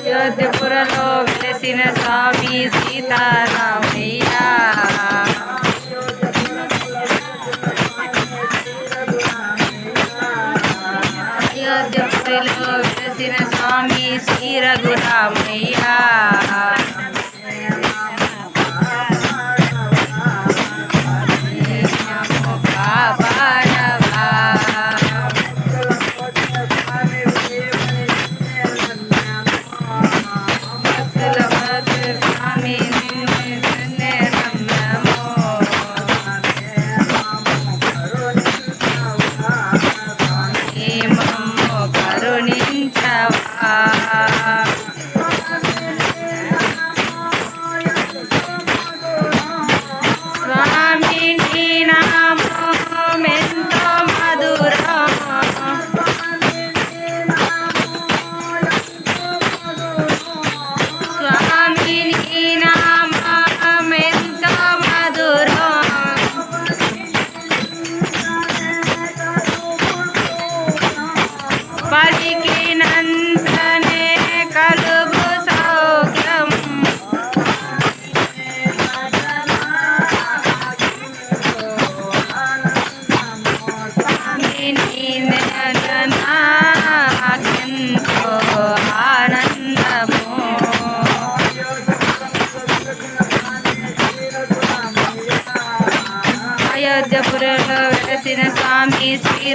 అయోధ్యపురలో వెలసిన స్వామి సీతారామయ్య అయోధ్యపురలో వెలసిన స్వామి శ్రీ రఘు అయోధ్యపురంలో వెలసిన స్వామి శ్రీ